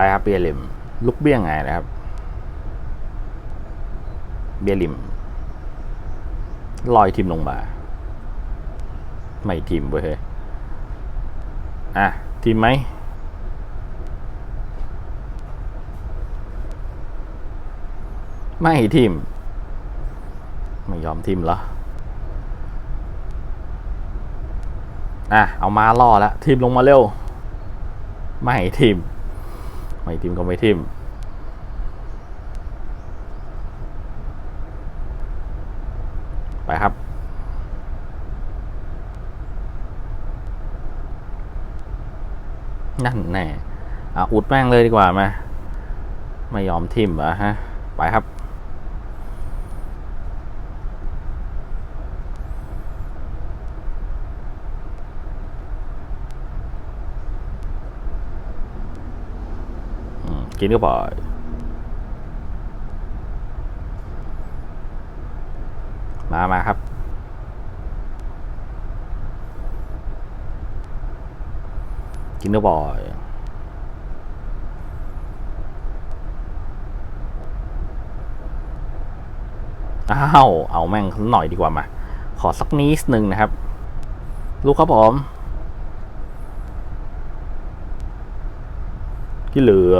ไปครับเบียร์ลิมลูกเบี้ยงไงนะครับ เบียร์ลิม ลอยทิมลงมา ไม่ทิมเว้ยเฮ้ยอะทิมไหมไม่ทิมไม่ยอมทิมเหรออะ เอามาล่อแล้วทิมลงมาเร็ว ไม่ทิม ไม่ทิมก็ไม่ทิมไปครับ นั่นแน่อะอุดแม่งเลยดีกว่ามา ไม่ยอมทิมเหรอฮะ ไปครับ กินก็บ่อยมามาครับ กินก็บ่อยอ้าวเอาแม่งหน่อยดีกว่ามา ขอสักนิดนึงนะครับ ลูกครับผมที่เหลือ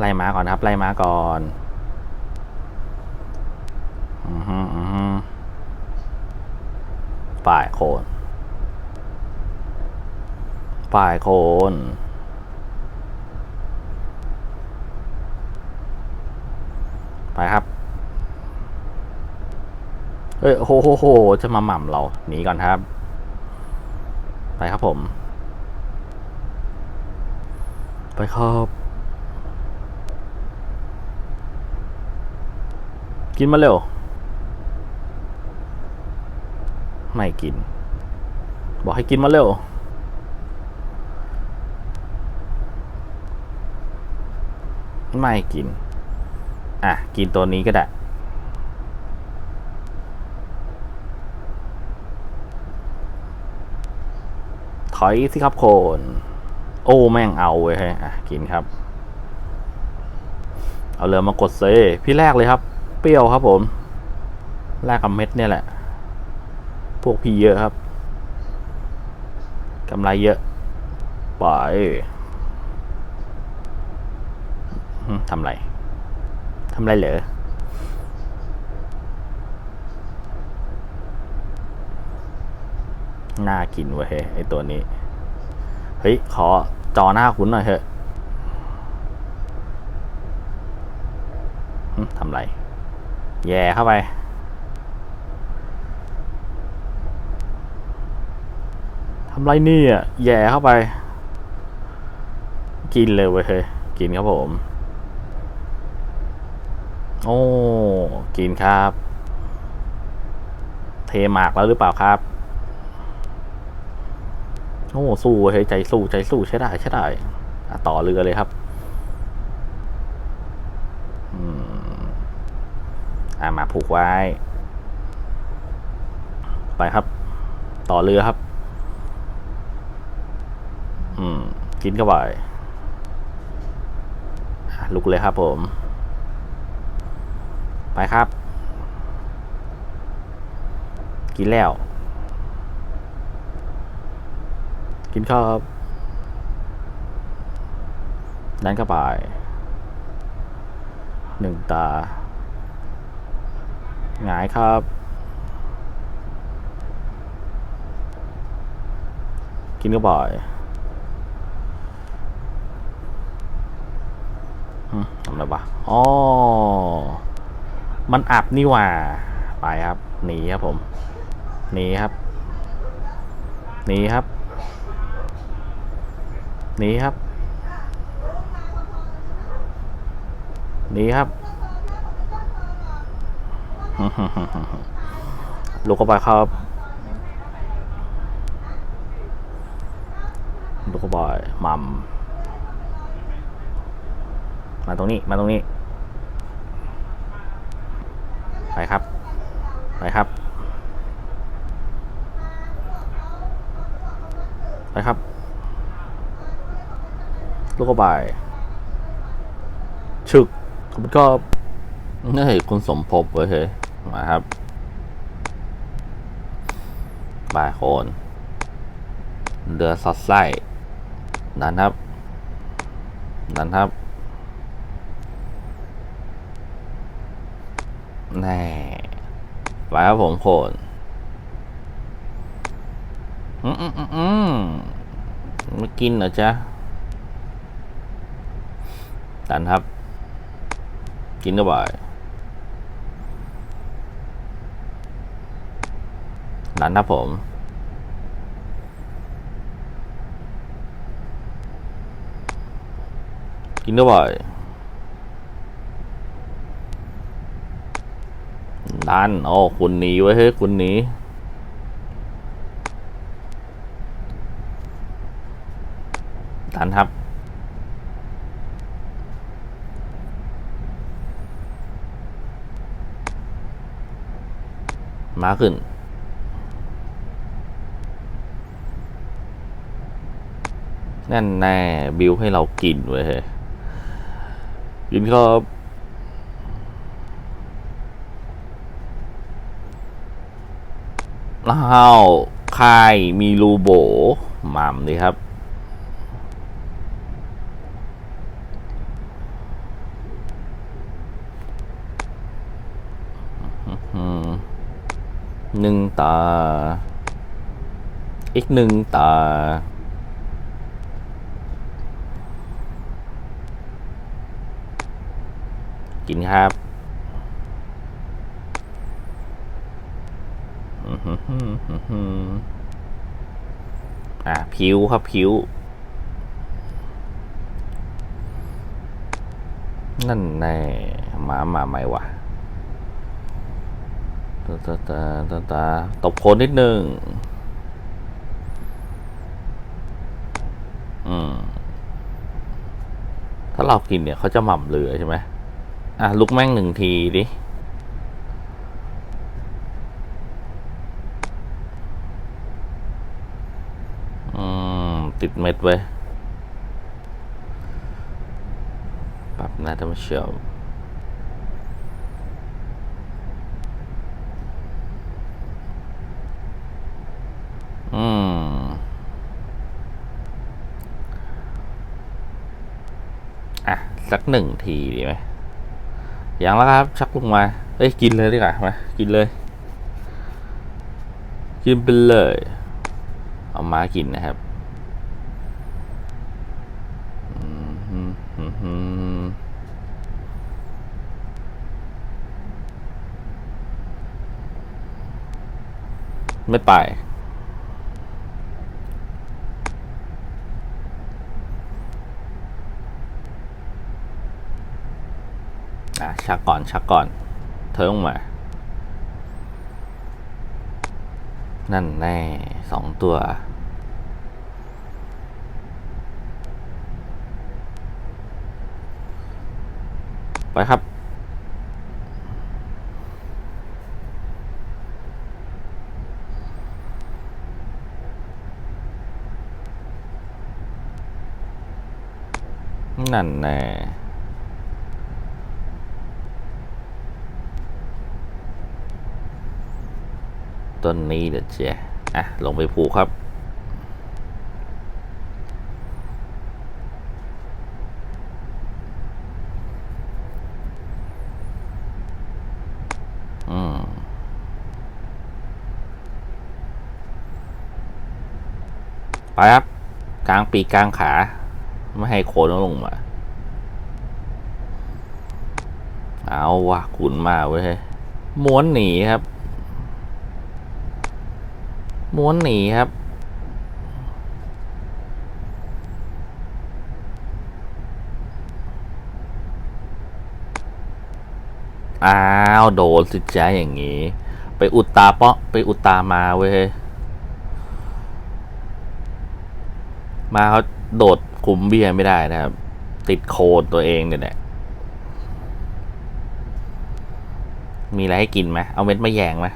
ไล่ม้าก่อนครับ ไล่ม้าก่อนอือฮึอือฮึป่ายโคนป่ายโคนไปครับ เอ้ยโหโหโหจะมาหม่ำเรา หนีก่อนครับ ไปครับผม ไปครับ กินมาเร็ว ไม่กิน บอกให้กินมาเร็ว ไม่กิน อะ กินตัวนี้ก็ได้ถอยสิครับโคน โอ้แม่งเอาเว้ยเฮ้ยอะ กินครับ เอาเรือมากดเซ พี่แรกเลยครับ เปรี้ยวครับผมแรกกับเม็ดเนี่ยแหละ พวกพี่เยอะครับกำไรเยอะไปหึทำไรทำไรเหรอน่ากินเว้ยไอตัวนี้ เฮ้ย ขอจอหน้าคุณหน่อยเถอะทำไร แย่เข้าไป ทำไรนี่อะ แย่เข้าไป กินเลยเว้ยเฮ้ย กินครับผม โอ้ กินครับ เทหมากแล้วหรือเปล่าครับ โอ้ สู้เว้ยเฮ้ย ใจสู้ ใจสู้ใช้ได้ใช้ได้ ต่อเรือเลยครับ อืม อ่ามาผูกไว้ ไปครับ ต่อเรือครับ อืม กินเข้าไปอะลุกเลยครับผม ไปครับ กินแล้ว กินข้าวครับดันเข้าไปหนึ่งตา หงายครับ กินก็บ่อยทำอะไรวะอ๋อ มันอับนี่หว่า ไปครับ หนีครับผม หนีครับ หนีครับ หนีครับ หนีครับ ลูกกระบายครับลูกกระบายมัมมาตรงนี้มาตรงนี้ ไปครับ ไปครับ ไปครับ ลูกกระบายฉึกมันก็นี่คุณสมภพเว้ยเฮ้ย มาครับบายโคนเดือสอดไส้นันครับ นันครับแน่ไปครับผมโคนอืมอืมอืมอืมไม่กินเหรอจ๊ะดันครับ กินก็บ่อย ดันครับผมกินก็บ่อยดันโอ้คุณหนีไว้เฮ้ยคุณหนีดันครับ มาขึ้น แน่นแน่บิวให้เรากินเว้ยยกินครับอ้าวคายมีรูโบหม่ำดีครับ หนึ่งตา อีกหนึ่งตา กินครับอื้อหือหือหือหืออะผิวครับผิว นั่นแน่หมามาไหม่วะตาตาตาตาตาตบโคนนิดนึงอืมถ้าเรากินเนี่ยเขาจะหม่ำเหลือใช่ไหม อะลุกแม่งหนึ่งทีดิอืมติดเม็ดไว้ปรับน้าท่านผู้ชมอืม อะ สักหนึ่งทีดีไหม อย่างแล้วครับ ชักลงมาเอ้ยกินเลยดีกว่ามากินเลย กินไปเลย เอามากินนะครับอืมฮึ่มฮึ่มไม่ไป ชักก่อนชักก่อน เธอลงมา นั่นแน่สองตัว ไปครับนั่นแน่ ต้นนี้เดี๋ยวเจ๊อะ ลงไปผูกครับ อืมไปครับ กลางปีกกลางขา ไม่ให้โคนลงมาเอาว่ะขุนมาเว้ยม้วนหนีครับ ม้วนหนีครับ อ้าว โดนสิจ้าอย่างงี้ ไปอุดตาเปาะ ไปอุดตามาเว้ย มาเขาโดดคุมเบี้ยไม่ได้นะครับ ติดโคนตัวเองเนี่ยแหละมีอะไรให้กินไหมเอาเม็ดมะแยงไหม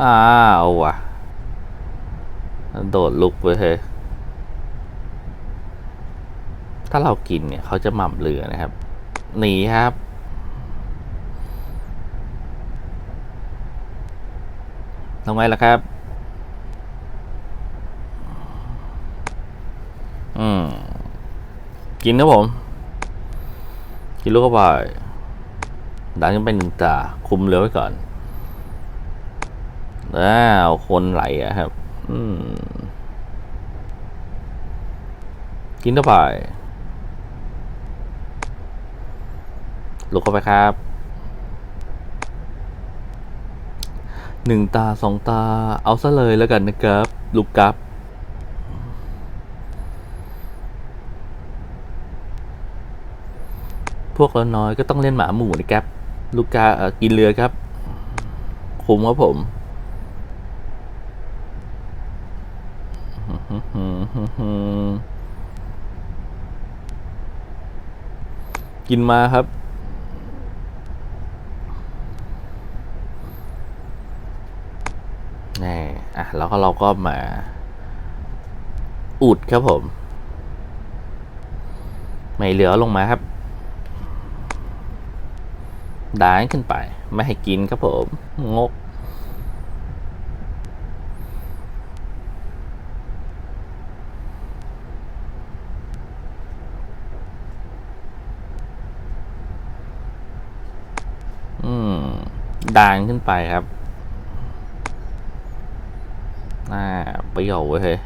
อ้าวว่ะ โดดลุกไปเฮ้ยถ้าเรากินเนี่ยเขาจะหม่ำเรือนะครับ หนีครับ ทำไงล่ะครับ อืม กินครับผม กินลูกเข้าไปดันขึ้นไปหนึ่งตา คุมเรือไว้ก่อน แล้วคนไหลอะครับ อืม กินเข้าไปลุกเข้าไปครับหนึ่งตาสองตา เอาซะเลยแล้วกันนะครับ ลูกกับพวกเราน้อยก็ต้องเล่นหมาหมู่นะครับ ลูกกากินเรือครับ คุมครับผม กินมาครับ นี่อะแล้วก็เราก็มา อุดครับผม ไม่เหลือลงมาครับดานขึ้นไป ไม่ให้กินครับผม งก อืม ดานขึ้นไปครับอ่าเปรี้ยวเว้ยเฮ้ย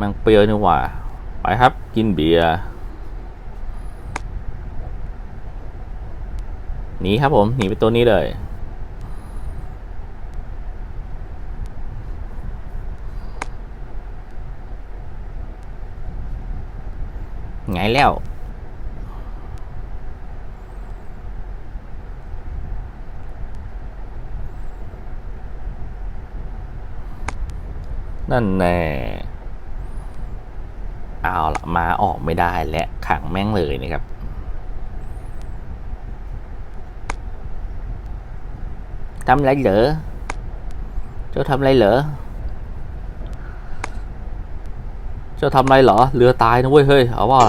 มันเปรี้ยวนี่หว่า ไปครับกินเบียร์หนีครับผมหนีไปตัวนี้เลยไงแล้ว นั่นแน่เอาละมาออกไม่ได้และขังแม่งเลยนะครับทำไรเหรอเจ้าทำไรเหรอเจ้าทำไรเหรอเรือตายนะเว้ยเฮ้ยเอาว่า